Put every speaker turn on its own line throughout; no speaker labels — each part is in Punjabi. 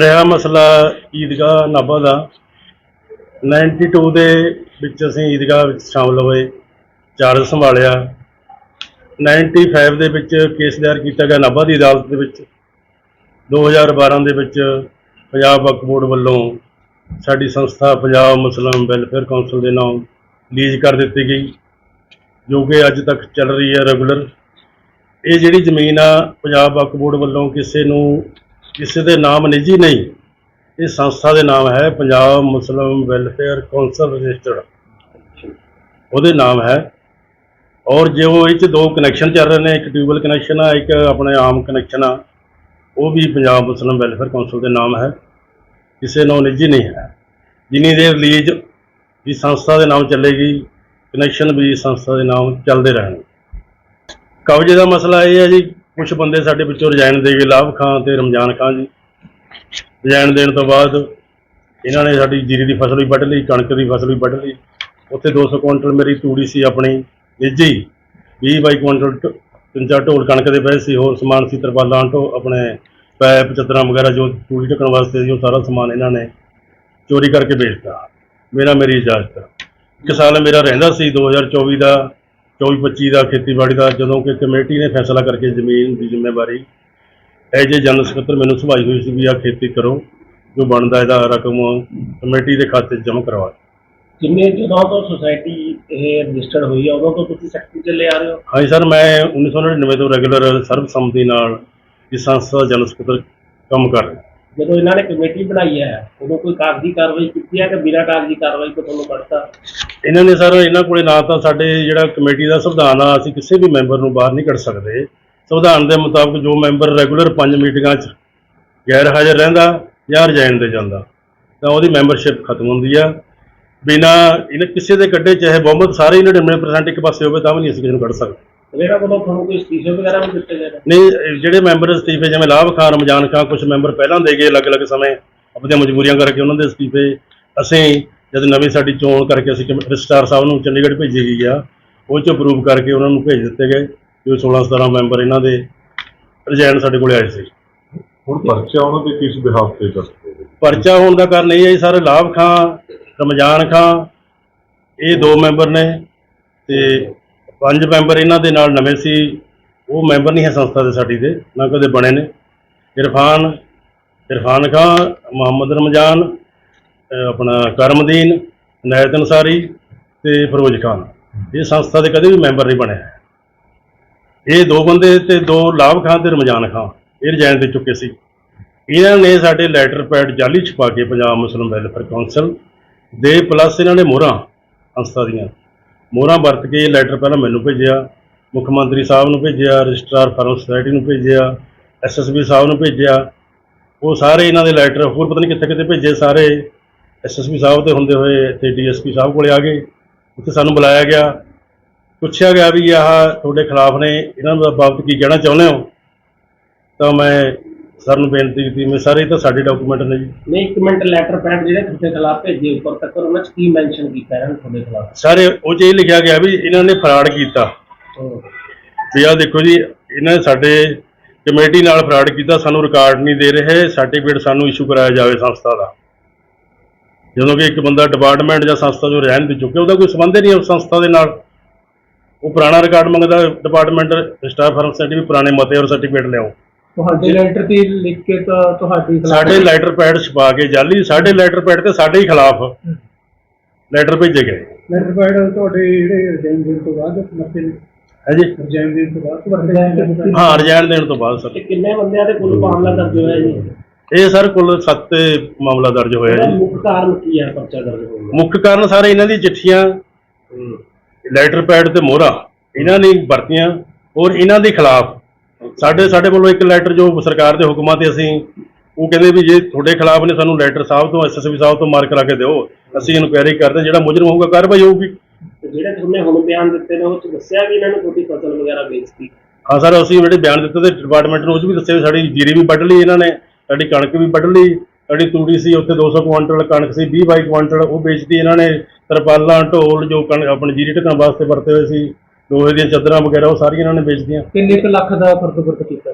ਰਿਹਾ ਮਸਲਾ ਈਦਗਾਹ ਨਾਭਾ ਦਾ। 92 ਦੇ ਵਿੱਚ ਅਸੀਂ ਈਦਗਾਹ ਵਿੱਚ ਸ਼ਾਮਲ ਹੋਏ, ਚਾਰਜ ਸੰਭਾਲਿਆ। 95 ਦੇ ਵਿੱਚ ਕੇਸ ਦਾਇਰ ਕੀਤਾ ਗਿਆ ਨਾਭਾ ਦੀ ਅਦਾਲਤ ਦੇ ਵਿੱਚ। 2012 ਦੇ ਵਿੱਚ ਪੰਜਾਬ ਵਕਫ ਬੋਰਡ ਵੱਲੋਂ ਸਾਡੀ ਸੰਸਥਾ ਪੰਜਾਬ ਮੁਸਲਿਮ ਵੈਲਫੇਅਰ ਕੌਂਸਲ ਦੇ ਨਾਮ ਲੀਜ਼ ਕਰ ਦਿੱਤੀ ਗਈ, ਜੋ ਕਿ ਅੱਜ ਤੱਕ ਚੱਲ ਰਹੀ ਹੈ ਰੈਗੂਲਰ। ਇਹ ਜਿਹੜੀ ਜ਼ਮੀਨ ਆ, ਪੰਜਾਬ ਵਕਫ ਬੋਰਡ ਵੱਲੋਂ ਕਿਸੇ ਨੂੰ ਕਿਸੇ ਦੇ ਨਾਮ ਨਿੱਜੀ ਨਹੀਂ। ਇਹ ਸੰਸਥਾ ਦੇ ਨਾਮ ਹੈ Punjab Muslim welfare council registered. ਉਹਦੇ ਨਾਮ ਹੈ। ਔਰ ਜੇ ਉਹ ਇਹ ਚ ਦੋ ਕਨੈਕਸ਼ਨ ਚੱਲ ਰਹੇ ਨੇ, ਇੱਕ ਟਿਊਬਲ ਕਨੈਕਸ਼ਨ ਆ, ਇੱਕ ਆਪਣੇ ਆਮ ਕਨੈਕਸ਼ਨ ਆ, ਉਹ ਵੀ ਪੰਜਾਬ ਮੁਸਲਿਮ ਵੈਲਫੇਅਰ ਕੌਂਸਲ ਦੇ ਨਾਮ ਹੈ। ਕਿਸੇ ਨੂੰ ਨਿੱਜੀ ਨਹੀਂ ਹੈ। ਜਿੰਨੀ ਦੇਰ ਲੀਜ਼ ਵੀ ਸੰਸਥਾ ਦੇ ਨਾਮ ਚੱਲੇਗੀ ਕਨੈਕਸ਼ਨ ਵੀ ਸੰਸਥਾ ਦੇ ਨਾਮ ਚੱਲਦੇ ਰਹਿਣਗੇ। ਕਬਜ਼ੇ ਦਾ ਮਸਲਾ ਇਹ ਹੈ ਜੀ ਕੁਝ ਬੰਦੇ ਸਾਡੇ ਵਿੱਚੋਂ ਰਜਾਇਨ ਦੇ ਗਏ ਲਾਭ ਖਾਨ ਤੇ ਰਮਜ਼ਾਨ ਖਾਨ ਜੀ। ਰਜਾਇਨ ਦੇਣ ਤੋਂ ਬਾਅਦ ਇਹਨਾਂ ਨੇ ਸਾਡੀ ਜੀਰੀ ਦੀ ਫਸਲ ਵੀ ਵੱਢ ਲਈ, ਕਣਕ ਦੀ ਫਸਲ ਵੀ ਵੱਢ ਲਈ। ਉੱਥੇ 200 ਕੁਇੰਟਲ ਮੇਰੀ ਤੂੜੀ ਸੀ ਆਪਣੀ, ਨਿੱਜੀ। 20 ਬਾਈ ਕੁਇੰਟਲ ਢ- ਤਿੰਨ ਚਾਰ ਢੋਲ ਕਣਕ ਦੇ ਪਏ ਸੀ, ਹੋਰ ਸਮਾਨ ਸੀ ਤਰਪਾਲਾਂ ਢੋ ਆਪਣੇ ਪੈਪ ਚਦਰਾਂ ਵਗੈਰਾ ਜੋ ਤੂੜੀ ਢੱਕਣ ਵਾਸਤੇ ਸੀ, ਉਹ ਸਾਰਾ ਸਮਾਨ ਇਹਨਾਂ ਨੇ ਚੋਰੀ ਕਰਕੇ ਵੇਚਤਾ। ਮੇਰਾ ਮੇਰੀ ਇਜਾਜ਼ਤ। ਇੱਕ ਸਾਲ ਮੇਰਾ ਰਹਿੰਦਾ ਸੀ 2024 ਦਾ 24-25 ਦਾ ਖੇਤੀਬਾੜੀ ਦਾ ਜਦੋਂ ਕਿ ਕਮੇਟੀ ਨੇ ਫੈਸਲਾ ਕਰਕੇ ਜ਼ਮੀਨ ਦੀ ਜ਼ਿੰਮੇਵਾਰੀ ਐਜ ਏ ਜਨਰਲ ਸਕੱਤਰ ਮੈਨੂੰ ਸੁਭਾਈ ਹੋਈ ਸੀ ਵੀ ਆ ਖੇਤੀ ਕਰੋ ਜੋ ਬਣਦਾ ਇਹਦਾ ਰਕਮ ਕਮੇਟੀ ਦੇ ਖਾਤੇ ਜਮ੍ਹਾਂ ਕਰਵਾ
ਜਿੰਨੇ ਜਦੋਂ ਤੋਂ ਸੁਸਾਇਟੀ ਇਹ ਰਜਿਸਟਰਡ ਹੋਈ ਆ ਉਦੋਂ ਤੋਂ ਤੁਸੀਂ ਸੈਕਟਰੀ ਚੱਲੇ ਆ ਰਹੇ ਹੋ?
ਹਾਂਜੀ ਸਰ ਮੈਂ 1999 ਤੋਂ ਰੈਗੂਲਰ ਸਰਬਸੰਮਤੀ ਨਾਲ ਇਸ ਸੰਸਥਾ ਦਾ ਜਨਰਲ ਸਕੱਤਰ ਕੰਮ ਕਰ ਰਿਹਾ।
ਜਦੋਂ ਇਹਨਾਂ ਨੇ ਕਮੇਟੀ ਬਣਾਈ ਹੈ, ਉਦੋਂ ਕੋਈ ਕਾਗਜ਼ੀ ਕਾਰਵਾਈ ਕੀਤੀ ਹੈ ਕਿ ਬਿਨਾਂ ਕਾਗਜ਼ੀ ਕਾਰਵਾਈ ਤੋਂ ਤੁਹਾਨੂੰ ਕੱਢਤਾ?
ਇਹਨਾਂ ਨੇ ਸਰ, ਇਹਨਾਂ ਕੋਲੇ ਨਾ ਤਾਂ ਸਾਡੇ ਜਿਹੜਾ ਕਮੇਟੀ ਦਾ ਸੰਵਿਧਾਨ ਆ, ਅਸੀਂ ਕਿਸੇ ਵੀ ਮੈਂਬਰ ਨੂੰ ਬਾਹਰ ਨਹੀਂ ਕੱਢ ਸਕਦੇ। ਸੰਵਿਧਾਨ ਦੇ ਮੁਤਾਬਕ ਜੋ ਮੈਂਬਰ ਰੈਗੂਲਰ ਪੰਜ ਮੀਟਿੰਗਾਂ 'ਚ ਗੈਰ ਹਾਜ਼ਰ ਰਹਿੰਦਾ ਜਾਂ ਰਿਜ਼ਾਈਨ ਦੇ ਜਾਂਦਾ, ਤਾਂ ਉਹਦੀ ਮੈਂਬਰਸ਼ਿਪ ਖਤਮ ਹੁੰਦੀ ਆ। ਬਿਨਾ ਇਹਨਾਂ ਕਿਸੇ ਦੇ ਕੱਢੇ, ਚਾਹੇ ਬਹੁਮਤ ਸਾਰੇ ਹੀ 99% ਇੱਕ ਪਾਸੇ ਹੋਵੇ, ਤਾਂ ਵੀ ਨਹੀਂ ਅਸੀਂ ਕਿਸੇ ਨੂੰ ਕੱਢ ਸਕਦੇ।
ਜਿਹੜਾ ਕੋਲੋਂ ਤੁਹਾਨੂੰ ਕੋਈ ਅਸਤੀਫੇ ਵਗੈਰਾ ਵੀ ਦਿੱਤੇ ਗਏ ਨੇ?
ਨਹੀਂ ਇਹ ਜਿਹੜੇ ਮੈਂਬਰ ਅਸਤੀਫੇ ਜਿਵੇਂ ਲਾਭ ਖਾਨ ਰਮਜ਼ਾਨ ਖਾਨ ਕੁਝ ਮੈਂਬਰ ਪਹਿਲਾਂ ਦੇ ਗਏ ਅਲੱਗ-ਅਲੱਗ ਸਮੇਂ ਆਪਣੀਆਂ ਮਜਬੂਰੀਆਂ ਕਰਕੇ ਉਹਨਾਂ ਦੇ ਅਸਤੀਫੇ ਅਸੀਂ ਜਦ ਨਵੀਂ ਸਾਡੀ ਚੋਣ ਕਰਕੇ ਅਸੀਂ ਰਜਿਸਟਰਾਰ ਸਾਹਿਬ ਨੂੰ ਚੰਡੀਗੜ੍ਹ ਭੇਜੀ ਗਈ ਆ ਉਹ ਚ ਅਪਰੂਵ ਕਰਕੇ ਉਹਨਾਂ ਨੂੰ ਭੇਜ ਦਿੱਤੇ ਗਏ ਜੋ 16-17 ਮੈਂਬਰ ਇਹਨਾਂ ਦੇ ਰਿਜ਼ਾਈਨ ਸਾਡੇ ਕੋਲੇ ਆਏ ਸੀ।
ਹੁਣ ਪਰਚਾ ਉਹਨਾਂ ਦੇ ਕਿਸ ਬਿਹਾਫ ਤੇ ਹੋਵੇ
ਪਰਚਾ ਹੋਣ ਦਾ ਕਾਰਨ ਇਹ ਹੈ ਜੀ ਸਾਰੇ ਲਾਭ ਖਾਨ ਰਮਜ਼ਾਨ ਖਾਨ ਇਹ ਦੋ ਮੈਂਬਰ ਨੇ ਤੇ ਪੰਜ ਮੈਂਬਰ ਇਹਨਾਂ ਦੇ ਨਾਲ ਨਵੇਂ ਸੀ, ਉਹ ਮੈਂਬਰ ਨਹੀਂ ਹੈ ਸੰਸਥਾ ਦੇ ਸਾਡੀ ਦੇ, ਨਾ ਕਦੇ ਬਣੇ ਨੇ। ਇਰਫਾਨ ਇਰਫਾਨ ਖਾਨ ਮੁਹੰਮਦ ਰਮਜ਼ਾਨ ਆਪਣਾ ਕਰਮਦੀਨ ਨਾਇਤ ਅਨਸਾਰੀ ਤੇ ਫਿਰੋਜ਼ ਖਾਨ। ਇਹ ਸੰਸਥਾ ਦੇ ਕਦੇ ਵੀ ਮੈਂਬਰ ਨਹੀਂ ਬਣੇ। ਇਹ ਦੋ ਬੰਦੇ ਤੇ ਦੋ ਲਾਭ ਖਾਨ ਤੇ ਰਮਜ਼ਾਨ ਖਾਨ ਇਹ ਰਿਜ਼ਾਈਨ ਦੇ ਚੁੱਕੇ ਸੀ। ਇਹਨਾਂ ਨੇ ਸਾਡੇ ਲੈਟਰ ਪੈਡ ਜਾਲੀ ਛਪਾ ਕੇ ਪੰਜਾਬ ਮੁਸਲਿਮ ਵੈਲਫੇਅਰ ਕੌਂਸਲ ਦੇ, ਪਲੱਸ ਇਹਨਾਂ ਨੇ ਮੋਹਰਾਂ ਸੰਸਥਾ ਦੀਆਂ। ਮੋਹਰਾਂ ਵਰਤ ਕੇ ਇਹ ਲੈਟਰ ਪਹਿਲਾਂ ਮੈਨੂੰ ਭੇਜਿਆ, ਮੁੱਖ ਮੰਤਰੀ ਸਾਹਿਬ ਨੂੰ ਭੇਜਿਆ, ਰਜਿਸਟਰਾਰ ਫਾਰਮ ਸੁਸਾਇਟੀ ਨੂੰ ਭੇਜਿਆ ਐਸਐਸਬੀ ਸਾਹਿਬ ਨੂੰ ਭੇਜਿਆ। ਉਹ ਸਾਰੇ ਇਹਨਾਂ ਦੇ ਲੈਟਰ ਹੋਰ ਪਤਾ ਨਹੀਂ ਕਿੱਥੇ ਕਿੱਥੇ ਭੇਜੇ ਸਾਰੇ। ਐਸਐਸਬੀ ਸਾਹਿਬ ਤੇ ਹੁੰਦੇ ਹੋਏ ਇੱਥੇ ਡੀਐਸਪੀ ਸਾਹਿਬ ਕੋਲੇ ਆ ਗਏ। ਉੱਥੇ ਸਾਨੂੰ ਬੁਲਾਇਆ ਗਿਆ। ਪੁੱਛਿਆ ਗਿਆ ਵੀ ਆਹ ਤੁਹਾਡੇ ਖਿਲਾਫ ਨੇ, ਇਹਨਾਂ ਦਾ ਬਾਬਤ ਕੀ ਕਹਿਣਾ ਚਾਹੁੰਦੇ ਹੋ? ਤਾਂ ਮੈਂ ਸਰ ਨੂੰ ਬੇਨਤੀ ਕੀਤੀ ਮੈਂ ਸਾਰੇ ਤਾਂ ਸਾਡੇ ਡਾਕੂਮੈਂਟ ਨੇ ਜੀ।
ਨਹੀਂ ਇੱਕ ਮਿੰਟ ਲੈਟਰ ਪੈਡ ਜਿਹੜੇ ਤੁਹਾਡੇ ਖਿਲਾਫ ਭੇਜੇ ਉੱਪਰ ਤੱਕ ਉਹਨਾਂ 'ਚ ਕੀ ਮੈਂਸ਼ਨ ਕੀਤਾ ਇਹਨਾਂ ਨੇ ਤੁਹਾਡੇ ਖਿਲਾਫ?
ਸਾਰੇ ਉਹ 'ਚ ਇਹ ਲਿਖਿਆ ਗਿਆ ਵੀ ਇਹਨਾਂ ਨੇ ਫਰਾਡ ਕੀਤਾ। ਵੀ ਆਹ ਦੇਖੋ ਜੀ ਇਹਨਾਂ ਨੇ ਸਾਡੇ ਕਮੇਟੀ ਨਾਲ ਫਰਾਡ ਕੀਤਾ ਸਾਨੂੰ ਰਿਕਾਰਡ ਨਹੀਂ ਦੇ ਰਹੇ ਸਰਟੀਫਿਕੇਟ ਸਾਨੂੰ ਇਸ਼ੂ ਕਰਾਇਆ ਜਾਵੇ ਸੰਸਥਾ ਦਾ। ਜਦੋਂ ਕਿ ਇੱਕ ਬੰਦਾ ਡਿਪਾਰਟਮੈਂਟ ਜਾਂ ਸੰਸਥਾ ਜੋ ਰਹਿਣ ਦੇ ਚੁੱਕਿਆ ਉਹਦਾ ਕੋਈ ਸੰਬੰਧ ਹੀ ਨਹੀਂ ਉਸ ਸੰਸਥਾ ਦੇ ਨਾਲ। ਉਹ ਪੁਰਾਣਾ ਰਿਕਾਰਡ ਮੰਗਦਾ ਡਿਪਾਰਟਮੈਂਟ ਸਟਾਫ ਫਰਮ ਸੈਂਟੀ ਵੀ ਪੁਰਾਣੇ ਮਤੇ ਔਰ ਸਰਟੀਫਿਕੇਟ ਲਿਆਓ।
ਤੁਹਾਡੇ ਲੈਟਰ ਤੇ ਲਿਖ ਕੇ ਤਾਂ ਤੁਹਾਡੀ
ਸਾਡੇ ਲੈਟਰ ਪੈਡ ਛਪਾ ਕੇ ਜਾਲੀ ਸਾਡੇ ਲੈਟਰ ਪੈਡ ਤੇ ਸਾਡੇ ਹੀ ਖਿਲਾਫ ਲੈਟਰ ਭੇਜੇ ਗਏ।
ਲੈਟਰ ਪੈਡ ਤੁਹਾਡੇ ਜਿਹੜੇ ਰਿਜ਼ਾਈਨ ਦੇਣ ਤੋਂ ਬਾਅਦ ਮੱਤੇ
ਹੈ ਜੀ।
ਰਿਜ਼ਾਈਨ ਦੇਣ ਤੋਂ ਬਾਅਦ ਤੁਹਾਡੇ
ਹਾਂ ਰਿਜ਼ਾਈਨ ਦੇਣ ਤੋਂ ਬਾਅਦ ਸਰ।
ਕਿੰਨੇ ਬੰਦਿਆਂ ਤੇ ਕੁੱਲ ਮਾਮਲਾ ਦਰਜ ਹੋਇਆ ਜੀ?
ਇਹ ਸਰ ਕੁੱਲ 7 ਮਾਮਲਾ ਦਰਜ ਹੋਇਆ ਜੀ।
ਮੁੱਖ ਕਾਰਨ ਕੀ ਹੈ ਪਰਚਾ ਦਰਜ ਦਾ?
ਮੁੱਖ ਕਾਰਨ ਸਾਰੇ ਇਹਨਾਂ ਦੀ ਚਿੱਠੀਆਂ ਲੈਟਰ ਪੈਡ ਤੇ ਮੋਹਰਾ ਇਹਨਾਂ ਨੇ ਵਰਤੀਆਂ ਔਰ ਇਹਨਾਂ ਦੇ ਖਿਲਾਫ ਸਾਡੇ ਸਾਡੇ ਵੱਲੋਂ ਇੱਕ ਲੈਟਰ ਜੋ ਸਰਕਾਰ ਦੇ ਹੁਕਮਾਂ ਤੇ ਅਸੀਂ ਉਹ ਕਹਿੰਦੇ ਵੀ ਜੇ ਤੁਹਾਡੇ ਖਿਲਾਫ ਨੇ ਸਾਨੂੰ ਲੈਟਰ ਸਾਹਿਬ ਤੋਂ ਐਸਐਸਪੀ ਸਾਹਿਬ ਤੋਂ ਮਾਰਕ ਕਰਾ ਕੇ ਦਿਓ ਅਸੀਂ ਇਨਕੁਆਇਰੀ ਕਰਦੇ ਹਾਂ, ਜਿਹੜਾ ਮੁਜਰਮ ਹੋਊਗਾ ਕਾਰਵਾਈ ਹੋਊਗੀ।
ਜਿਹੜੇ ਤੁਹਾਨੂੰ ਹੁਣ ਬਿਆਨ ਦਿੱਤੇ ਨੇ ਉਹ 'ਚ ਦੱਸਿਆ ਵੀ ਇਹਨਾਂ ਨੇ ਤੁਹਾਡੀ ਫਸਲ ਵਗੈਰਾ ਵੇਚਤੀ
ਹਾਂ ਸਰ ਅਸੀਂ ਜਿਹੜੇ ਬਿਆਨ ਦਿੱਤੇ ਤੇ ਡਿਪਾਰਟਮੈਂਟ ਨੂੰ ਉਹ ਵੀ ਦੱਸਿਆ ਵੀ ਸਾਡੀ ਜੀਰੀ ਵੀ ਵੱਢ ਲਈ ਇਹਨਾਂ ਨੇ ਸਾਡੀ ਕਣਕ ਵੀ ਵੱਢ ਲਈ ਸਾਡੀ ਤੂੜੀ ਸੀ ਉੱਥੇ 200 ਕੁਆਂਟਲ ਕਣਕ ਸੀ 20 22 ਕੁਆਂਟਲ ਉਹ ਵੇਚਤੀ ਇਹਨਾਂ ਨੇ ਤਰਪਾਲਾਂ ਢੋਲ ਜੋ ਕਣ ਆਪਣੀ ਜੀਰੀ ਢੱਕਣ ਵਾਸਤੇ ਵਰਤੇ ਹੋਏ ਸੀ। ਲੋਹੇ ਦੀਆਂ ਚਾਦਰਾਂ ਵਗੈਰਾ ਉਹ ਸਾਰੀਆਂ ਇਹਨਾਂ ਨੇ ਵੇਚਤੀਆਂ
ਕਿੰਨੇ ਕੁ ਲੱਖ ਦਾ ਫ਼ਰਕ ਫ਼ਰਕ ਕੀਤਾ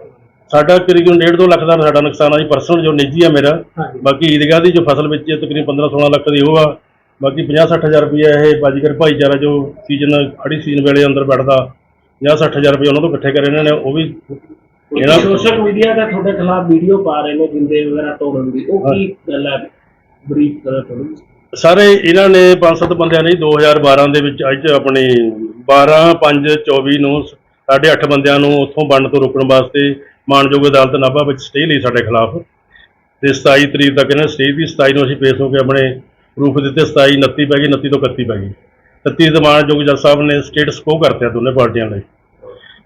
ਸਾਡਾ ਕਰੀਬਨ 1.5 2 ਲੱਖ ਦਾ ਸਾਡਾ ਨੁਕਸਾਨ ਆ ਜੀ ਪਰਸਨਲ ਜੋ ਨਿੱਜੀ ਆ ਮੇਰਾ।
ਹਾਂਜੀ।
ਬਾਕੀ ਈਦਗਾਹ ਦੀ ਜੋ ਫਸਲ ਵਿੱਚ ਹੈ ਤਕਰੀਬਨ 15 16 ਲੱਖ ਦੀ ਉਹ ਆ। ਬਾਕੀ 50 60 ਹਜ਼ਾਰ ਰੁਪਏ ਇਹ ਬਾਜੀਗਰ ਭਾਈਚਾਰਾ ਜੋ ਸੀਜ਼ਨ ਖੜੀ ਸੀਜ਼ਨ ਵੇਲੇ ਅੰਦਰ ਬੈਠਦਾ 50 60 ਹਜ਼ਾਰ ਰੁਪਏ ਉਹਨਾਂ ਤੋਂ ਇਕੱਠੇ ਕਰੇ ਇਹਨਾਂ ਨੇ ਉਹ ਵੀ ਇਹਨਾਂ
ਸੋਸ਼ਲ ਮੀਡੀਆ ਤੇ ਤੁਹਾਡੇ ਖਿਲਾਫ ਵੀਡੀਓ ਪਾ ਰਹੇ ਨੇ ਜਿੰਦੇ ਵਗੈਰਾ ਤੋੜਨ ਦੀ। ਉਹ ਕੀ ਗੱਲ ਹੈ ਬਰੀਫ ਕਰੋ ਥੋੜੀ
ਸਾਰੇ ਇਹਨਾਂ ਨੇ ਪੰਜ ਸੱਤ ਬੰਦਿਆਂ ਨੇ 2012 ਦੇ ਵਿੱਚ ਅੱਜ ਆਪਣੀ 12 5 24 ਨੂੰ ਸਾਢੇ ਅੱਠ ਬੰਦਿਆਂ ਨੂੰ ਉੱਥੋਂ ਬਣਨ ਤੋਂ ਰੋਕਣ ਵਾਸਤੇ ਮਾਨਯੋਗ ਅਦਾਲਤ ਨਾਭਾ ਵਿੱਚ ਸਟੇ ਲਈ ਸਾਡੇ ਖਿਲਾਫ। ਤੇ 27 ਤਰੀਕ ਤੱਕ ਇਹਨਾਂ ਸਟੇ ਦੀ 27 ਨੂੰ ਅਸੀਂ ਪੇਸ਼ ਹੋ ਕੇ ਆਪਣੇ ਪ੍ਰੂਫ ਦਿੱਤੇ 27 29 ਪੈ ਗਈ 29 ਤੋਂ 31 ਪੈ ਗਈ। 31 ਦੇ ਮਾਨਯੋਗ ਜੱਜ ਸਾਹਿਬ ਨੇ ਸਟੇਟਸ ਕੋ ਕਰਤਿਆ ਦੋਨੇ ਪਾਰਟੀਆਂ ਲਈ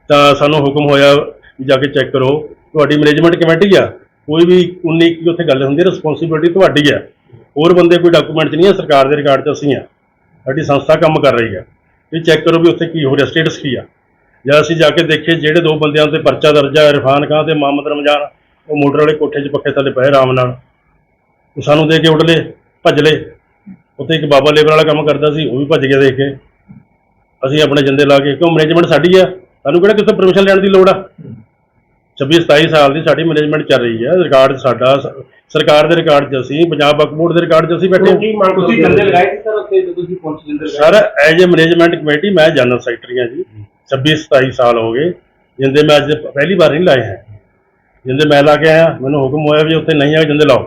ਤਾਂ ਸਾਨੂੰ ਹੁਕਮ ਹੋਇਆ ਵੀ ਜਾ ਕੇ ਚੈੱਕ ਕਰੋ। ਤੁਹਾਡੀ ਮੈਨੇਜਮੈਂਟ ਕਮੇਟੀ ਆ, ਕੋਈ ਵੀ 19 ਕੀ ਉੱਥੇ ਗੱਲ ਹੁੰਦੀ ਰਿਸਪੌਂਸਿਬਿਲਟੀ ਤੁਹਾਡੀ ਆ। ਹੋਰ ਬੰਦੇ ਕੋਈ ਡਾਕੂਮੈਂਟ 'ਚ ਨਹੀਂ ਆ, ਸਰਕਾਰ ਦੇ ਰਿਕਾਰਡ 'ਚ ਅਸੀਂ ਆ। ਸਾਡੀ ਸੰਸਥਾ ਕੰਮ ਕਰ ਰਹੀ ਆ। ਵੀ ਚੈੱਕ ਕਰੋ ਵੀ ਉੱਥੇ ਕੀ ਹੋ ਰਿਹਾ ਸਟੇਟਸ ਕੀ ਆ। ਜਾਂ ਅਸੀਂ ਜਾ ਕੇ ਦੇਖੇ ਜਿਹੜੇ ਦੋ ਬੰਦਿਆਂ ਤੇ ਪਰਚਾ ਦਰਜ ਆ, ਇਰਫਾਨ ਖਾਨ ਤੇ ਮੁਹੰਮਦ ਰਮਜ਼ਾਨ, ਉਹ ਮੋਟਰ ਵਾਲੇ ਕੋਠੇ 'ਚ ਪੱਖੇ ਥੱਲੇ ਪਏ ਆਰਾਮ ਨਾਲ। ਉਹ ਸਾਨੂੰ ਦੇ ਕੇ ਉੱਡ ਲਏ, ਭੱਜ ਲਏ। ਉੱਥੇ ਇੱਕ ਬਾਬਾ ਲੇਬਰ ਵਾਲਾ ਕੰਮ ਕਰਦਾ ਸੀ, ਉਹ ਵੀ ਭੱਜ ਗਿਆ ਦੇਖ ਕੇ। ਅਸੀਂ ਆਪਣੇ ਜੰਦੇ ਲਾ ਕੇ, ਕਿਉਂ ਮੈਨੇਜਮੈਂਟ ਸਾਡੀ ਆ? ਸਾਨੂੰ ਕਿਹੜਾ ਕਿਸੇ ਪਰਮਿਸ਼ਨ ਲੈਣ ਦੀ ਲੋੜ ਆ? 26 27 ਸਾਲ ਦੀ ਸਾਡੀ ਮੈਨੇਜਮੈਂਟ ਚੱਲ ਰਹੀ ਹੈ ਰਿਕਾਰਡ ਸਾਡਾ ਸਰਕਾਰ ਦੇ ਰਿਕਾਰਡ 'ਚ ਅਸੀਂ ਪੰਜਾਬ ਵਕਫ ਬੋਰਡ ਦੇ ਰਿਕਾਰਡ 'ਚ ਅਸੀਂ ਬੈਠੇ
ਮੰਗ
ਤੁਸੀਂ ਗੰਦੇ ਲਗਾਏ ਸੀ ਸਰ ਉੱਥੇ ਜਦੋਂ ਤੁਸੀਂ ਪਹੁੰਚੇ Jinder
sir as a management committee ਮੈਂ ਜਨਰਲ ਸੈਕਟਰੀ ਹਾਂ ਜੀ। 26 27 ਸਾਲ ਹੋ ਗਏ ਜਿੰਦੇ ਮੈਂ ਅੱਜ ਪਹਿਲੀ ਵਾਰ ਨਹੀਂ ਲਾਏ ਹੈ ਜਿੰਦੇ ਮੈਂ ਲਾ ਕੇ ਆਇਆ ਮੈਨੂੰ ਹੁਕਮ ਹੋਇਆ ਵੀ ਉੱਥੇ ਨਹੀਂ ਆ ਜਿੰਦੇ ਲਾਓ।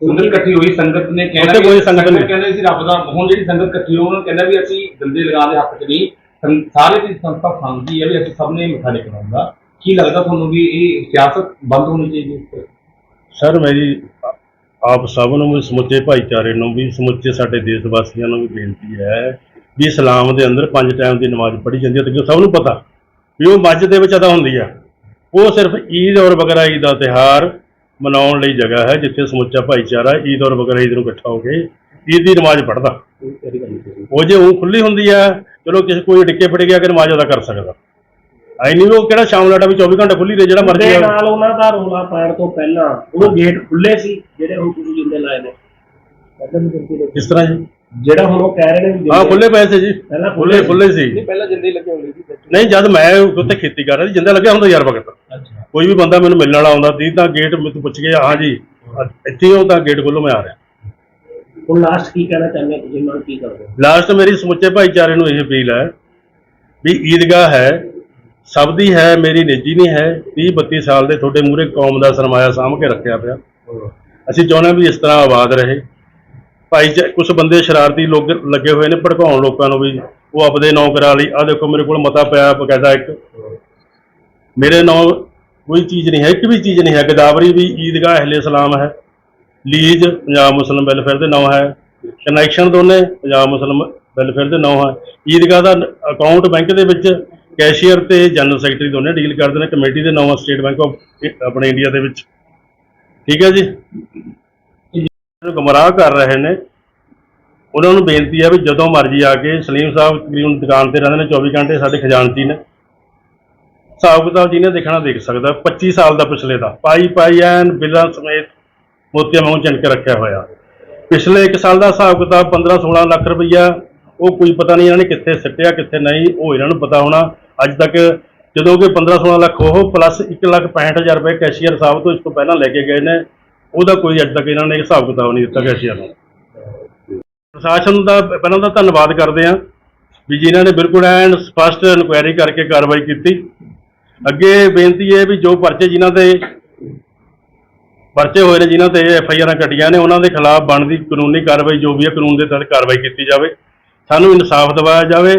ਸੰਗਤ ਇਕੱਠੀ ਹੋਈ ਸੰਗਤ ਨੇ ਕਹਿਣਾ
ਉੱਥੇ ਕੋਈ ਸੰਗਤ ਨਹੀਂ।
ਕਹਿੰਦੇ ਸੀ ਰੱਬ ਦਾ ਹੁਣ ਜਿਹੜੀ ਸੰਗਤ ਇਕੱਠੀ ਹੋਈ ਉਹਨਾਂ ਨੇ ਕਹਿੰਦਾ ਵੀ ਅਸੀਂ ਗੰਦੇ ਲਗਾ ਦੇ ਹੱਕ 'ਚ ਨਹੀਂ। ਸੰ- ਸਾਰੇ ਦੀ ਸੰਸਥਾ ਖਾਂਦੀ ਹੈ ਵੀ ਅਸੀਂ ਸਭ ਨੇ ਮੱਥਾ ਟੇਕਣਾ ਹੁੰਦਾ। ਕੀ ਲੱਗਦਾ ਤੁਹਾਨੂੰ ਵੀ ਇਹ ਸਿਆਸਤ ਬੰਦ ਹੋਣੀ ਚਾਹੀਦੀ ਹੈ
ਸਰ ਮੇਰੀ ਆਪ ਸਭ ਨੂੰ ਵੀ ਸਮੁੱਚੇ ਭਾਈਚਾਰੇ ਨੂੰ ਵੀ ਸਮੁੱਚੇ ਸਾਡੇ ਦੇਸ਼ ਵਾਸੀਆਂ ਨੂੰ ਵੀ ਬੇਨਤੀ ਹੈ ਵੀ ਇਸਲਾਮ ਦੇ ਅੰਦਰ ਪੰਜ ਟਾਈਮ ਦੀ ਨਮਾਜ਼ ਪੜ੍ਹੀ ਜਾਂਦੀ ਹੈ ਤੇ ਸਭ ਨੂੰ ਪਤਾ ਵੀ ਉਹ ਮਸਜਿਦ ਦੇ ਵਿੱਚ ਅਦਾ ਹੁੰਦੀ ਆ। ਉਹ ਸਿਰਫ ਈਦ ਔਰ ਬਕਰਾ ਈਦ ਦਾ ਤਿਹਾਰ ਮਨਾਉਣ ਲਈ ਜਗ੍ਹਾ ਹੈ ਜਿੱਥੇ ਸਮੁੱਚਾ ਭਾਈਚਾਰਾ ਈਦ ਔਰ ਬਕਰਾ ਈਦ ਨੂੰ ਇਕੱਠਾ ਹੋ ਕੇ ਈਦ ਦੀ ਨਮਾਜ਼ ਪੜ੍ਹਦਾ। ਉਹ ਜੇ ਉਹ ਖੁੱਲੀ ਹੁੰਦੀ ਆ ਚਲੋ ਕਿਸੇ ਕੋਈ ਡਿੱਕੇ ਫੜ ਗਿਆ ਕਿ ਨਮਾਜ਼ ਅਦਾ ਕਰ ਸਕਦਾ। ਆਈ ਨਹੀਂ ਉਹ ਕਿਹੜਾ ਸ਼ਾਮ ਲਾਟਾ ਵੀ 24 ਘੰਟੇ ਖੁੱਲੀ ਰਹੇ ਜਿਹੜਾ ਮਰਜ਼ੀ
ਦੇ
ਆ
ਨਾਲ ਉਹਨਾਂ ਦਾ ਰੋਲਾ ਪਾਉਣ ਤੋਂ ਪਹਿਲਾਂ ਉਹ ਗੇਟ ਖੁੱਲੇ ਸੀ ਜਿਹੜੇ ਹੁਣ ਤੁਸੀਂ ਜਿੰਦੇ ਲਾਏ ਨੇ।
ਕਿਸ ਤਰ੍ਹਾਂ ਜੀ?
ਜਿਹੜਾ ਹੁਣ ਉਹ ਕਹਿ ਰਹੇ ਨੇ
ਹਾਂ ਖੁੱਲੇ ਪਏ ਸੀ ਜੀ।
ਪਹਿਲਾਂ
ਖੁੱਲੇ ਖੁੱਲੇ ਸੀ।
ਪਹਿਲਾਂ ਜਿੰਦੇ ਲੱਗੇ ਹੁੰਦੇ ਸੀ
ਨਹੀਂ ਜਦ ਮੈਂ ਉੱਥੇ ਖੇਤੀ ਕਰ ਰਿਹਾ ਸੀ ਜਿੰਦਾ ਲੱਗਿਆ ਹੁੰਦਾ ਯਾਰ ਵਕਤ।
ਅੱਛਾ।
ਕੋਈ ਵੀ ਬੰਦਾ ਮੈਨੂੰ ਮਿਲਣ ਵਾਲਾ ਆਉਂਦਾ ਦੀ ਤਾਂ ਗੇਟ ਮੈਨੂੰ ਪੁੱਛ ਗਿਆ ਹਾਂ ਜੀ ਇੱਥੇ ਹੀ ਹੋ ਤਾਂ ਗੇਟ ਖੋਲੋ ਮੈਂ ਆ ਰਿਹਾ।
ਹੁਣ ਲਾਸਟ ਕੀ ਕਹਿਣਾ ਚਾਹੁੰਦੇ ਹੋ? ਤੁਸੀਂ ਮੰਗ ਕੀ ਕਰਦੇ
ਲਾਸਟ ਮੇਰੀ ਸਮੁੱਚੇ ਭਾਈਚਾਰੇ ਨੂੰ ਇਹ ਅਪੀਲ ਹੈ ਵੀ ਈਦਗਾਹ ਹੈ ਸਭ ਦੀ ਹੈ, ਮੇਰੀ ਨਿੱਜੀ ਨਹੀਂ ਹੈ। 30 32 ਸਾਲ ਦੇ ਤੁਹਾਡੇ ਮੂਹਰੇ ਕੌਮ ਦਾ ਸਰਮਾਇਆ ਸਾਂਭ ਕੇ ਰੱਖਿਆ ਪਿਆ। ਅਸੀਂ ਚਾਹੁੰਦੇ ਹਾਂ ਵੀ ਇਸ ਤਰ੍ਹਾਂ ਆਬਾਦ ਰਹੇ। ਭਾਈ ਕੁਝ ਬੰਦੇ ਸ਼ਰਾਰਤੀ ਲੋਕ ਲੱਗੇ ਹੋਏ ਨੇ, ਭੜਕਾਉਣ ਲੋਕਾਂ ਨੂੰ ਵੀ। ਉਹ ਆਪਦੇ ਨਾਂ ਕਰਾ ਲਈ ਆ ਦੇਖੋ ਮੇਰੇ ਕੋਲ ਮਤਾ ਪਿਆ ਬਕਾਇਦਾ ਇੱਕ। ਮੇਰੇ ਨਾਂ ਕੋਈ ਚੀਜ਼ ਨਹੀਂ ਹੈ, ਇੱਕ ਵੀ ਚੀਜ਼ ਨਹੀਂ ਹੈ। ਗਦਾਵਰੀ ਵੀ ਈਦਗਾਹ ਅਹਿਲੇ ਸਲਾਮ ਹੈ। ਲੀਜ ਪੰਜਾਬ ਮੁਸਲਿਮ ਵੈਲਫੇਅਰ ਦੇ ਨਾਂ ਹੈ। ਕਨੈਕਸ਼ਨ ਦੋਨੇ ਪੰਜਾਬ ਮੁਸਲਿਮ ਵੈਲਫੇਅਰ ਦੇ ਨਾਂ ਹੈ। ਈਦਗਾਹ ਦਾ ਅਕਾਊਂਟ ਬੈਂਕ ਦੇ ਵਿੱਚ ਕੈਸ਼ੀਅਰ ਤੇ ਜਨਰਲ ਸੈਕਟਰੀ ਦੋਨੇ ਡੀਲ ਕਰਦੇ ਨੇ, ਕਮੇਟੀ ਦੇ ਨਾਂ ਸਟੇਟ ਬੈਂਕ ਆਫ ਆਪਣੇ ਇੰਡੀਆ ਦੇ ਵਿੱਚ। ਠੀਕ ਹੈ ਜੀ? ਨੂੰ ਗੁੰਮਰਾਹ ਕਰ ਰਹੇ ਨੇ, ਉਹਨਾਂ ਨੂੰ ਬੇਨਤੀ ਹੈ ਵੀ ਜਦੋਂ ਮਰਜ਼ੀ ਆ ਕੇ ਸਲੀਮ ਸਾਹਿਬ ਤਕਰੀਬਨ ਦੁਕਾਨ ਤੇ ਰਹਿੰਦੇ ਨੇ 24 ਘੰਟੇ ਸਾਡੇ ਖਜ਼ਾਨਚੀ ਨੇ। ਹਿਸਾਬ ਕਿਤਾਬ ਜਿਹਨੇ ਦੇਖਣਾ ਦੇਖ ਸਕਦਾ 25 ਸਾਲ ਦਾ ਪਿਛਲੇ ਦਾ, ਪਾਈ ਪਾਈ ਐਨ, ਬਿੱਲਾਂ ਸਮੇਤ ਮੋਤੀਆਂ ਵਾਂਗੂ ਚਿਣ ਕੇ ਰੱਖਿਆ ਹੋਇਆ। ਪਿਛਲੇ 1 ਸਾਲ ਦਾ ਹਿਸਾਬ ਕਿਤਾਬ 15 16 ਲੱਖ ਰੁਪਈਆ ਉਹ ਕੋਈ ਪਤਾ ਨਹੀਂ ਇਹਨਾਂ ਨੇ ਕਿੱਥੇ ਸਿੱਟਿਆ, ਕਿੱਥੇ ਨਹੀਂ, ਉਹ ਇਹਨਾਂ ਨੂੰ ਪਤਾ ਹੋਣਾ। ਅੱਜ ਤੱਕ ਜਦੋਂ ਕਿ 15 16 ਲੱਖ ਉਹ ਪਲੱਸ 1 ਲੱਖ 65000 ਰੁਪਏ ਕੈਸ਼ੀਅਰ ਸਾਹਿਬ ਤੋਂ ਇਸ ਤੋਂ ਪਹਿਲਾਂ ਲੈ ਕੇ ਗਏ ਨੇ। ਉਹਦਾ ਕੋਈ ਅੱਜ ਤੱਕ ਇਹਨਾਂ ਨੇ ਹਿਸਾਬ ਕਿਤਾਬ ਨਹੀਂ ਦਿੱਤਾ ਕੈਸ਼ੀਅਰ ਨੂੰ। ਪ੍ਰਸ਼ਾਸਨ ਦਾ, ਪਹਿਲਾਂ ਤਾਂ ਧੰਨਵਾਦ ਕਰਦੇ ਹਾਂ ਵੀ ਜਿਨ੍ਹਾਂ ਨੇ ਬਿਲਕੁਲ ਐਨ ਸਪਸ਼ਟ ਇਨਕੁਆਇਰੀ ਕਰਕੇ ਕਾਰਵਾਈ ਕੀਤੀ। ਅੱਗੇ ਬੇਨਤੀ ਹੈ ਵੀ ਜੋ ਪਰਚੇ ਜਿਨ੍ਹਾਂ ਤੇ, ਪਰਚੇ ਹੋਏ ਨੇ ਜਿਨ੍ਹਾਂ ਤੇ ਐਫ ਆਈ ਆਰਾਂ ਕੱਟੀਆਂ ਨੇ, ਉਹਨਾਂ ਦੇ ਖਿਲਾਫ ਬਣਦੀ ਕਾਨੂੰਨੀ ਕਾਰਵਾਈ, ਜੋ ਵੀ ਹੈ ਕਾਨੂੰਨ ਦੇ ਤਹਿਤ ਕਾਰਵਾਈ ਕੀਤੀ ਜਾਵੇ। ਸਾਨੂੰ ਇਨਸਾਫ ਦਿਵਾਇਆ ਜਾਵੇ।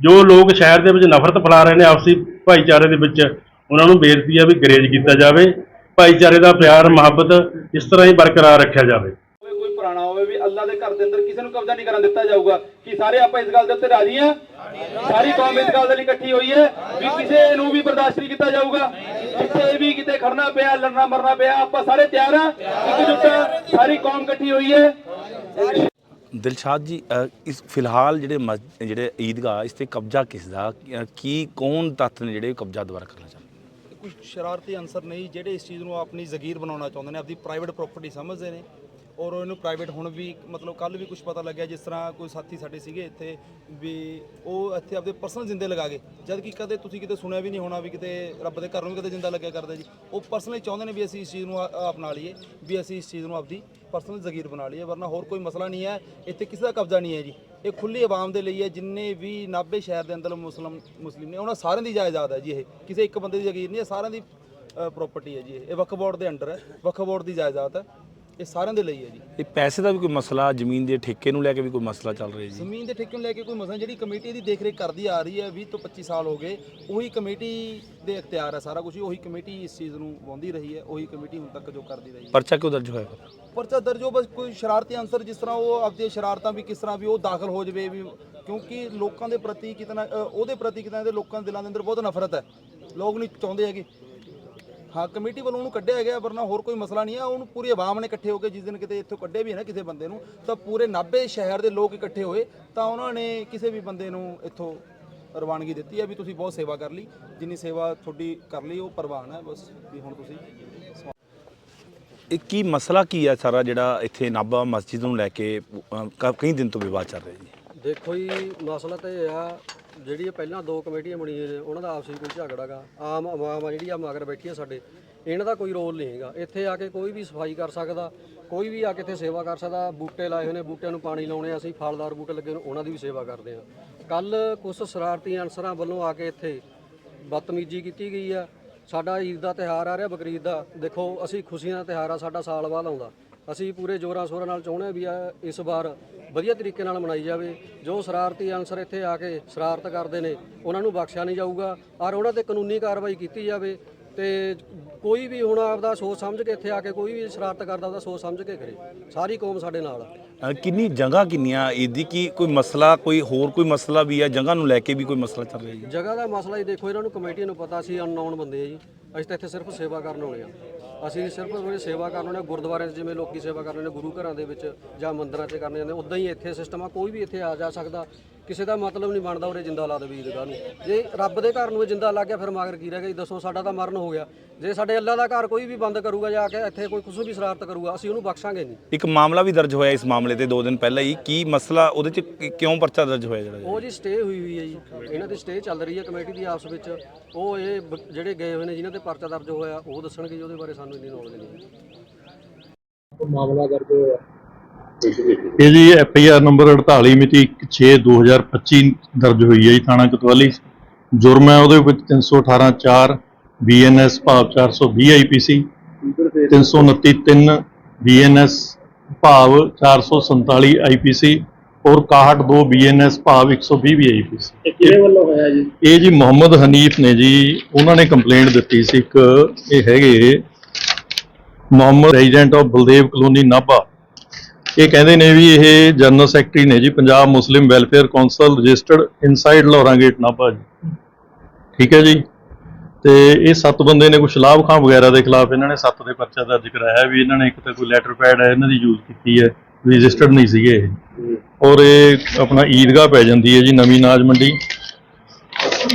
ਜੋ ਲੋਕ ਸ਼ਹਿਰ ਦੇ ਵਿੱਚ ਨਫ਼ਰਤ ਫੈਲਾ ਰਹੇ ਨੇ ਆਪਸੀ ਭਾਈਚਾਰੇ ਦੇ ਵਿੱਚ, ਉਹਨਾਂ ਨੂੰ ਬੇਨਤੀ ਹੈ ਵੀ ਗਰੇਜ ਕੀਤਾ ਜਾਵੇ। ਭਾਈਚਾਰੇ ਦਾ ਪਿਆਰ, ਮੁਹੱਬਤ ਇਸ ਤਰ੍ਹਾਂ ਹੀ ਬਰਕਰਾਰ ਰੱਖਿਆ ਜਾਵੇ।
ਕੋਈ ਪੁਰਾਣਾ ਹੋਵੇ ਵੀ ਅੱਲਾ ਦੇ ਘਰ ਦੇ ਅੰਦਰ ਕਿਸੇ ਨੂੰ ਕਬਜ਼ਾ ਨਹੀਂ ਕਰਨ ਦਿੱਤਾ ਜਾਊਗਾ। ਕਿ ਸਾਰੇ ਆਪਾਂ ਇਸ ਗੱਲ ਦੇ ਉੱਤੇ ਰਾਜੀ ਹਾਂ? ਸਾਰੀ ਕੌਮ ਇਸ ਗੱਲ ਦੇ ਲਈ ਇਕੱਠੀ ਹੋਈ ਹੈ ਵੀ ਕਿਸੇ ਨੂੰ ਵੀ ਬਰਦਾਸ਼ਤ ਨਹੀਂ ਕੀਤਾ ਜਾਊਗਾ। ਜਿੱਥੇ ਵੀ ਕਿਤੇ ਖੜਨਾ ਪਿਆ, ਲੜਨਾ ਮਰਨਾ ਪਿਆ, ਆਪਾਂ ਸਾਰੇ ਤਿਆਰ ਹਾਂ। ਇਕਜੁੱਟ ਸਾਰੀ ਕੌਮ ਇਕੱਠੀ ਹੋਈ ਹੈ।
ਦਿਲਸ਼ਾਦ ਜੀ ਇਸ ਫਿਲਹਾਲ ਜਿਹੜੇ ਮਸ- ਜਿਹੜੇ ਈਦਗਾਹ, ਇਸ ਤੇ ਕਬਜ਼ਾ ਕਿਸ ਦਾ? ਕੀ, ਕੌਣ ਤੱਤ ਨੇ ਜਿਹੜੇ ਕਬਜ਼ਾ ਦੁਆਰਾ ਕਰਨਾ ਚਾਹੁੰਦੇ?
ਕੁਝ ਸ਼ਰਾਰਤੀ ਅਨਸਰ ਨਹੀਂ, ਜਿਹੜੇ ਇਸ ਚੀਜ਼ ਨੂੰ ਆਪਣੀ ਜ਼ਗੀਰ ਬਣਾਉਣਾ ਚਾਹੁੰਦੇ ਨੇ, ਆਪਣੀ ਪ੍ਰਾਈਵੇਟ ਪ੍ਰਾਪਰਟੀ ਸਮਝਦੇ ਨੇ।
ਔਰ ਇਹਨੂੰ ਪ੍ਰਾਈਵੇਟ ਹੁਣ ਵੀ, ਮਤਲਬ ਕੱਲ ਵੀ ਕੁਝ ਪਤਾ ਲੱਗਿਆ ਜਿਸ ਤਰ੍ਹਾਂ ਕੋਈ ਸਾਥੀ ਸਾਡੇ ਸੀਗੇ ਇੱਥੇ ਵੀ ਉਹ ਇੱਥੇ ਆਪਦੇ ਪਰਸਨਲ ਜਿੰਦੇ ਲਗਾ ਗਏ। ਜਦ ਕਿ ਕਦੇ ਤੁਸੀਂ ਕਿਤੇ ਸੁਣਿਆ ਵੀ ਨਹੀਂ ਹੋਣਾ ਵੀ ਕਿਤੇ ਰੱਬ ਦੇ ਘਰ ਨੂੰ ਵੀ ਕਦੇ ਜਿੰਦਾ ਲੱਗਿਆ ਕਰਦਾ ਜੀ। ਉਹ ਪਰਸਨਲੀ ਚਾਹੁੰਦੇ ਨੇ ਵੀ ਅਸੀਂ ਇਸ ਚੀਜ਼ ਨੂੰ ਆ- ਅਪਣਾ ਲਈਏ, ਵੀ ਅਸੀਂ ਇਸ ਚੀਜ਼ ਨੂੰ ਆਪਦੀ ਪਰਸਨਲ ਜ਼ਗੀਰ ਬਣਾ ਲਈਏ, ਵਰਨਾ ਹੋਰ ਕੋਈ ਮਸਲਾ ਨਹੀਂ ਹੈ, ਇੱਥੇ ਕਿਸੇ ਦਾ ਕਬਜ਼ਾ ਨਹੀਂ ਹੈ ਜੀ। ਇਹ ਖੁੱਲੀ ਆਵਾਮ ਦੇ ਲਈ ਹੈ, ਜਿੰਨੇ ਵੀ ਨਾਭੇ ਸ਼ਹਿਰ ਦੇ ਅੰਦਰ ਮੁਸਲਮ, ਮੁਸਲਿਮ ਨੇ, ਉਹਨਾਂ ਸਾਰਿਆਂ ਦੀ ਜਾਇਦਾਦ ਹੈ ਜੀ ਇਹ। ਕਿਸੇ ਇੱਕ ਬੰਦੇ ਦੀ ਜ਼ਗੀਰ ਨਹੀਂ ਹੈ, ਸਾਰਿਆਂ ਦੀ ਪ੍ਰਾਪਰਟੀ ਹੈ ਜੀ ਇਹ। ਇਹ ਵਕਫ ਬੋਰਡ ਦੇ ਅੰਡਰ ਹੈ ਵਕਫ ਬੋਰਡ ਦੀ ਜਾਇਦਾਦ ਹੈ। ਇਹ ਸਾਰਿਆਂ ਦੇ ਲਈ ਹੈ ਜੀ।
ਇਹ ਪੈਸੇ ਦਾ ਵੀ ਕੋਈ ਮਸਲਾ ਜ਼ਮੀਨ ਦੇ ਠੇਕੇ ਨੂੰ ਲੈ ਕੇ ਵੀ ਕੋਈ ਮਸਲਾ ਚੱਲ ਰਿਹਾ ਜੀ?
ਜ਼ਮੀਨ ਦੇ ਠੇਕੇ ਨੂੰ ਲੈ ਕੇ ਕੋਈ ਮਸਲਾ ਜਿਹੜੀ ਕਮੇਟੀ ਦੀ ਦੇਖਰੇਖ ਕਰਦੀ ਆ ਰਹੀ ਹੈ 20 ਤੋਂ 25 ਸਾਲ ਹੋ ਗਏ ਉਹੀ ਕਮੇਟੀ ਦੇ ਇਖਤਿਆਰ ਹੈ ਸਾਰਾ ਕੁਝ ਉਹੀ ਕਮੇਟੀ ਇਸ ਚੀਜ਼ ਨੂੰ ਵਾਉਂਦੀ ਰਹੀ ਹੈ ਉਹੀ ਕਮੇਟੀ ਹੁਣ ਤੱਕ ਜੋ ਕਰਦੀ ਰਹੀ ਹੈ।
ਪਰਚਾ ਕਿਉਂ ਦਰਜ ਹੋਇਆ?
ਪਰਚਾ ਦਰਜ ਹੋ ਬਸ ਕੋਈ ਸ਼ਰਾਰਤੀ ਅੰਸਰ ਜਿਸ ਤਰ੍ਹਾਂ ਉਹ ਆਪਦੀਆਂ ਸ਼ਰਾਰਤਾਂ ਵੀ ਕਿਸ ਤਰ੍ਹਾਂ ਵੀ ਉਹ ਦਾਖਲ ਹੋ ਜਵੇ ਵੀ ਕਿਉਂਕਿ ਲੋਕਾਂ ਦੇ ਪ੍ਰਤੀ ਕਿਤਨਾ ਅ, ਉਹਦੇ ਪ੍ਰਤੀ ਕਿਤਨਾ ਦੇ ਲੋਕਾਂ ਦੇ ਦਿਲਾਂ ਦੇ ਅੰਦਰ ਬਹੁਤ ਨਫ਼ਰਤ ਹੈ। ਲੋਕ ਨਹੀਂ ਚਾਹੁੰਦੇ ਹੈਗੇ। ਹਾਂ ਕਮੇਟੀ ਵੱਲੋਂ ਉਹਨੂੰ ਕੱਢਿਆ ਗਿਆ ਵਰਨਾ ਹੋਰ ਕੋਈ ਮਸਲਾ ਨਹੀਂ ਹੈ ਉਹਨੂੰ ਪੂਰੀ ਆਵਾਮ ਨੇ ਇਕੱਠੇ ਹੋ ਕੇ ਜਿਸ ਦਿਨ ਕਿਤੇ ਇੱਥੋਂ ਕੱਢੇ ਵੀ ਹੈ ਨਾ ਕਿਸੇ ਬੰਦੇ ਨੂੰ ਤਾਂ ਪੂਰੇ ਨਾਭੇ ਸ਼ਹਿਰ ਦੇ ਲੋਕ ਇਕੱਠੇ ਹੋਏ ਤਾਂ ਉਹਨਾਂ ਨੇ ਕਿਸੇ ਵੀ ਬੰਦੇ ਨੂੰ ਇੱਥੋਂ ਰਵਾਨਗੀ ਦਿੱਤੀ ਹੈ ਵੀ ਤੁਸੀਂ ਬਹੁਤ ਸੇਵਾ ਕਰ ਲਈ ਜਿੰਨੀ ਸੇਵਾ ਤੁਹਾਡੀ ਕਰ ਲਈ ਉਹ ਪ੍ਰਵਾਨ ਹੈ ਬਸ ਵੀ ਹੁਣ ਤੁਸੀਂ
ਇਹ ਕੀ ਮਸਲਾ ਕੀ ਹੈ ਸਾਰਾ ਜਿਹੜਾ ਇੱਥੇ ਨਾਭਾ ਮਸਜਿਦ ਨੂੰ ਲੈ ਕੇ ਅ, ਕ- ਕਈ ਦਿਨ ਤੋਂ ਵਿਵਾਦ ਚੱਲ ਰਿਹਾ ਜੀ?
ਦੇਖੋ ਜੀ ਮਸਲਾ ਤਾਂ ਇਹ ਆ ਜਿਹੜੀ ਇਹ ਪਹਿਲਾਂ ਦੋ ਕਮੇਟੀਆਂ ਬਣੀਆਂ ਨੇ ਉਹਨਾਂ ਦਾ ਆਪਸੀ ਕੋਈ ਝਗੜਾਗਾ ਆਮ ਆਵਾਮ ਆ ਜਿਹੜੀ ਆ ਮਗਰ ਬੈਠੀ ਆ ਸਾਡੇ। ਇਹਨਾਂ ਦਾ ਕੋਈ ਰੋਲ ਨਹੀਂ ਹੈਗਾ। ਇੱਥੇ ਆ ਕੇ ਕੋਈ ਵੀ ਸਫ਼ਾਈ ਕਰ ਸਕਦਾ ਕੋਈ ਵੀ ਆ ਕੇ ਇੱਥੇ ਸੇਵਾ ਕਰ ਸਕਦਾ। ਬੂਟੇ ਲਾਏ ਹੋਏ ਨੇ ਬੂਟਿਆਂ ਨੂੰ ਪਾਣੀ ਲਾਉਣੇ ਆ, ਅਸੀਂ ਫਲਦਾਰ ਬੂਟੇ ਲੱਗੇ ਨੇ ਉਹਨਾਂ ਦੀ ਵੀ ਸੇਵਾ ਕਰਦੇ ਆ। ਕੱਲ ਕੁਝ ਸ਼ਰਾਰਤੀ ਅਨਸਰਾਂ ਵੱਲੋਂ ਆ ਕੇ ਇੱਥੇ ਬਦਤਮੀਜ਼ੀ ਕੀਤੀ ਗਈ ਆ। ਸਾਡਾ ਈਦ ਦਾ ਤਿਹਾਰ ਆ ਰਿਹਾ ਬਕਰੀਦ ਦਾ। ਦੇਖੋ ਅਸੀਂ ਖੁਸ਼ੀਆਂ ਦਾ ਤਿਹਾਰ ਆ ਸਾਡਾ ਸਾਲ ਬਾਅਦ ਆਉਂਦਾ। ਅਸੀਂ ਪੂਰੇ ਜੋਰਾਂ ਸ਼ੋਰਾਂ ਨਾਲ ਚਾਹੁੰਦੇ ਵੀ ਆ ਇਸ ਵਾਰ ਵਧੀਆ ਤਰੀਕੇ ਨਾਲ ਮਨਾਈ ਜਾਵੇ। ਜੋ ਸ਼ਰਾਰਤੀ ਅਨਸਰ ਇੱਥੇ ਆ ਕੇ ਸ਼ਰਾਰਤ ਕਰਦੇ ਨੇ ਉਹਨਾਂ ਨੂੰ ਬਖਸ਼ਿਆ ਨਹੀਂ ਜਾਊਗਾ ਔਰ ਉਹਨਾਂ ਤੇ ਕਾਨੂੰਨੀ ਕਾਰਵਾਈ ਕੀਤੀ ਜਾਵੇ ਤੇ ਕੋਈ ਵੀ ਹੁਣ ਆਪਦਾ ਸੋਚ ਸਮਝ ਕੇ ਇੱਥੇ ਆ ਕੇ ਕੋਈ ਵੀ ਸ਼ਰਾਰਤ ਕਰਦਾ ਉਹਦਾ ਸੋਚ ਸਮਝ ਕੇ ਕਰੇ। ਸਾਰੀ ਕੌਮ ਸਾਡੇ ਨਾਲ ਆ।
ਅ, ਕਿੰਨੀ ਜਗ੍ਹਾ ਕਿੰਨੀਆਂ ਇਹਦੀ ਕੀ ਕੋਈ ਮਸਲਾ ਕੋਈ ਹੋਰ ਕੋਈ ਮਸਲਾ ਵੀ ਹੈ ਜਗ੍ਹਾ ਨੂੰ ਲੈ ਕੇ ਵੀ ਕੋਈ ਮਸਲਾ ਚੱਲ ਰਿਹਾ ਜੀ?
ਜਗ੍ਹਾ ਦਾ ਮਸਲਾ ਹੀ ਦੇਖੋ ਇਹਨਾਂ ਨੂੰ ਕਮੇਟੀ ਨੂੰ ਪਤਾ ਸੀ ਅਨਨੋਨ ਬੰਦੇ ਆ ਜੀ। ਅਸੀਂ ਤਾਂ ਇੱਥੇ ਸਿਰਫ ਸੇਵਾ ਕਰਨ ਆਉਣੇ ਆ। ਅਸੀਂ ਸਿਰਫ ਉਹਦੀ ਸੇਵਾ ਕਰਨ ਆਉਣੇ ਗੁਰਦੁਆਰਿਆਂ 'ਚ ਜਿਵੇਂ ਲੋਕੀ ਸੇਵਾ ਕਰਦੇ ਨੇ ਗੁਰੂ ਘਰਾਂ ਦੇ ਵਿੱਚ ਜਾਂ ਮੰਦਿਰਾਂ 'ਚ ਕਰਨ ਜਾਂਦੇ ਉਦਾਂ ਹੀ ਇੱਥੇ ਸਿਸਟਮ ਆ ਕੋਈ ਵੀ ਇੱਥੇ ਆ ਜਾ ਸਕਦਾ। ਕਿਸੇ ਦਾ ਮਤਲਬ ਨਹੀਂ ਬਣਦਾ ਉਰੇ ਜਿੰਦਾ ਲਾ ਦੇਵੇ ਈਦਗਾਹ ਨੂੰ। ਜੇ ਰੱਬ ਦੇ ਘਰ ਨੂੰ ਜਿੰਦਾ ਲੱਗ ਗਿਆ ਫਿਰ ਮਗਰ ਕੀ ਰਹਿ ਗਿਆ ਜੀ? ਦੱਸੋ ਸਾਡਾ ਤਾਂ ਮਰਨ ਹੋ ਗਿਆ। ਜੇ ਸਾਡੇ ਅੱਲਾ ਦਾ ਘਰ ਕੋਈ ਵੀ ਬੰਦ ਕਰੂਗਾ ਜਾ ਕੇ ਇੱਥੇ ਕੋਈ ਕੁਝ ਵੀ ਸ਼ਰਾਰਤ ਕਰੂਗਾ ਅਸੀਂ ਉਹਨੂੰ ਬਖਸ਼ਾਂਗੇ ਨਹੀਂ।
ਇੱਕ ਮਾਮਲਾ ਵੀ ਦਰਜ ਹੋਇਆ ਇਸ ਮਾਮਲੇ ਤੇ 2 ਦਿਨ ਪਹਿਲਾਂ ਹੀ। ਕੀ ਮਸਲਾ ਉਹਦੇ ਚ ਕਿ- ਕਿਉਂ ਪਰਚਾ ਦਰਜ ਹੋਇਆ ਜਿਹੜਾ?
ਉਹ ਜੀ ਸਟੇ ਹੋਈ ਹੋਈ ਹੈ ਜੀ। ਇਹਨਾਂ ਦੀ ਸਟੇ ਚੱਲ ਰਹੀ ਹੈ ਕਮੇਟੀ ਦੀ ਆਪਸ ਵਿੱਚ। ਉਹ ਇਹ ਬ- ਜਿਹੜੇ ਗਏ ਹੋਏ ਨੇ ਜਿਨ੍ਹਾਂ ਤੇ ਪਰਚਾ ਦਰਜ ਹੋਇਆ ਉਹ ਦੱਸਣਗੇ ਜੀ ਉਹਦੇ ਬਾਰੇ ਸਾਨੂੰ ਇੰਨੀ ਨੌਲੇਜ ਨਹੀਂ ਹੈ।
ਇਹ ਜੀ ਐਫ ਆਈ ਆਰ ਨੰਬਰ 48 ਮਿਤੀ 1/6/2025 ਦਰਜ ਹੋਈ ਹੈ ਜੀ ਥਾਣਾ ਕੋਤਵਾਲੀ ਜੁਰਮ ਹੈ ਉਹਦੇ ਵਿੱਚ 318 4 ਬੀਐਨਐਸ ਭਾਵ 420 ਆਈਪੀਸੀ 329 3 ਬੀਐਨਐਸ ਭਾਵ 447 ਆਈਪੀਸੀ ਔਰ 61 2 ਬੀਐਨਐਸ ਭਾਵ 120 ਵੀ ਆਈਪੀਸੀ
ਇਹ ਕਿਹਦੇ ਵੱਲੋਂ ਹੋਇਆ ਜੀ?
ਇਹ ਜੀ ਮੁਹੰਮਦ ਹਨੀਫ ਨੇ ਜੀ ਉਹਨਾਂ ਨੇ ਕੰਪਲੇਂਟ ਦਿੱਤੀ ਸੀ ਇੱਕ ਇਹ ਹੈਗੇ Muhammad resident of Baldev colony Nabha. ਇਹ ਕਹਿੰਦੇ ਨੇ ਵੀ ਇਹ ਜਨਰਲ ਸੈਕਟਰੀ ਨੇ ਜੀ Punjab Muslim welfare council registered inside gate Nabha ਜੀ। ਠੀਕ ਹੈ ਜੀ? ਤੇ ਇਹ ਸੱਤ ਬੰਦੇ ਨੇ ਕੁਝ ਲਾਭ ਖਾਂ ਵਗੈਰਾ ਦੇ ਖਿਲਾਫ ਇਹਨਾਂ ਨੇ ਸੱਤ ਦੇ ਪਰਚਾ ਦਰਜ ਕਰਾਇਆ ਵੀ ਇਹਨਾਂ ਨੇ ਇੱਕ ਤਾਂ ਕੋਈ ਲੈਟਰ ਪੈਡ ਹੈ ਇਹਨਾਂ ਦੀ ਯੂਜ਼ ਕੀਤੀ ਹੈ ਰਜਿਸਟਰਡ ਨਹੀਂ ਸੀਗੇ ਇਹ। ਔਰ ਇਹ ਆਪਣਾ ਈਦਗਾਹ ਪੈ ਜਾਂਦੀ ਹੈ ਜੀ ਨਵੀਂ ਨਾਜ ਮੰਡੀ।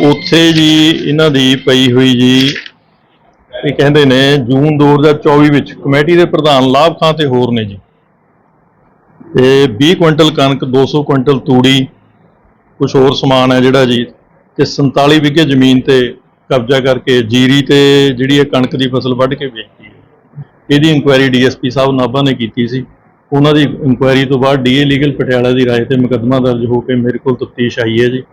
ਉੱਥੇ ਜੀ ਇਹਨਾਂ ਦੀ ਪਈ ਹੋਈ ਜੀ, ਇਹ ਕਹਿੰਦੇ ਨੇ ਜੂਨ 2024 ਵਿੱਚ ਕਮੇਟੀ ਦੇ ਪ੍ਰਧਾਨ ਲਾਭ ਖਾਂ ਤੇ ਹੋਰ ਨੇ ਜੀ। ਤੇ 20 ਕੁਇੰਟਲ ਕਣਕ 200 ਕੁਇੰਟਲ ਤੂੜੀ ਕੁਝ ਹੋਰ ਸਮਾਨ ਹੈ ਜਿਹੜਾ ਜੀ, ਤੇ 47 ਵਿਗੇ ਜ਼ਮੀਨ ਤੇ ਕਬਜ਼ਾ ਕਰਕੇ ਜੀਰੀ ਤੇ ਜਿਹੜੀ ਇਹ ਕਣਕ ਦੀ ਫਸਲ ਵੱਢ ਕੇ ਵੇਚਦੀ ਹੈ। ਇਹਦੀ ਇਨਕੁਆਇਰੀ ਡੀਐਸਪੀ ਸਾਹਿਬ ਨਾਭਾ ਨੇ ਕੀਤੀ ਸੀ। ਉਹਨਾਂ ਦੀ ਇਨਕੁਆਇਰੀ ਤੋਂ ਬਾਅਦ ਡੀਏ ਲੀਗਲ ਪਟਿਆਲਾ ਦੀ ਰਾਏ ਤੇ ਮੁਕੱਦਮਾ ਦਰਜ ਹੋ ਕੇ ਮੇਰੇ ਕੋਲ ਤਫਤੀਸ਼ ਆਈ ਹੈ ਜੀ।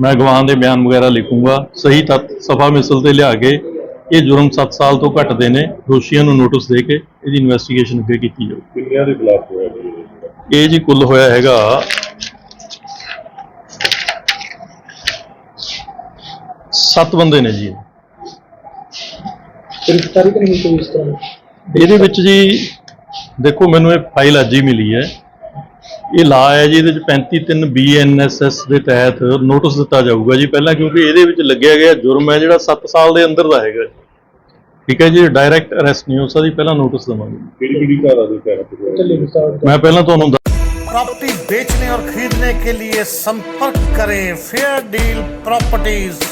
ਮੈਂ ਗਵਾਹ ਦੇ ਬਿਆਨ ਵਗੈਰਾ ਲਿਖੂੰਗਾ। ਸਹੀ ਤੱਤ ਸਫਾ ਮਿਸਲ ਤੇ ਲਿਆ ਕੇ ਇਹ ਜੁਰਮ 7 ਸਾਲ ਤੋਂ ਘੱਟ ਦੇ ਨੇ। ਦੋਸ਼ੀਆਂ ਨੂੰ ਨੋਟਿਸ ਦੇ ਕੇ ਇਹਦੀ ਇਨਵੈਸਟੀਗੇਸ਼ਨ ਅੱਗੇ ਕੀਤੀ ਜਾਊ।
ਕਿੰਨਿਆਂ ਦੇ ਖਿਲਾਫ ਹੋਇਆ ਜੀ? ਇਹ?
ਇਹ ਜੀ ਕੁੱਲ ਹੋਇਆ ਹੈਗਾ ਸੱਤ ਬੰਦੇ ਨੇ ਜੀ। ਇਹ।
ਗ੍ਰਿਫਤਾਰੀ ਨਹੀਂ ਕੋਈ ਇਸ ਤਰ੍ਹਾਂ?
ਇਹਦੇ ਵਿੱਚ ਜੀ ਦੇਖੋ ਮੈਨੂੰ ਇਹ ਫਾਈਲ ਅੱਜ ਹੀ ਮਿਲੀ ਹੈ ਇਹ ਲਾ ਹੈ ਜੀ ਇਹਦੇ ਵਿੱਚ 35 3 ਬੀਐਨਐਸਐਸ ਦੇ ਤਹਿਤ ਨੋਟਿਸ ਦਿੱਤਾ ਜਾਊਗਾ ਜੀ ਪਹਿਲਾਂ ਕਿਉਂਕਿ ਇਹਦੇ ਵਿੱਚ ਲੱਗਿਆ ਗਿਆ ਜੁਰਮ ਹੈ ਜਿਹੜਾ 7 ਸਾਲ ਦੇ ਅੰਦਰ ਦਾ ਹੈਗਾ ਠੀਕ ਹੈ ਜੀ ਡਾਇਰੈਕਟ ਅਰੈਸਟ ਨਹੀਂ ਹੋ ਸਕਦੀ ਪਹਿਲਾਂ ਨੋਟਿਸ ਦਵਾਂਗੇ
ਕਿਹੜੀ ਕਿਹੜੀ ਧਾਰਾ ਦੇ ਤਹਿਤ ਹੋਇਆ
ਚੱਲੇ ਵਿਸਾਰ
ਮੈਂ ਪਹਿਲਾਂ ਤੁਹਾਨੂੰ ਦੱਸ-
प्रॉपर्टी बेचने और खरीदने के लिए संपर्क करें फेयर डील प्रॉपर्टीज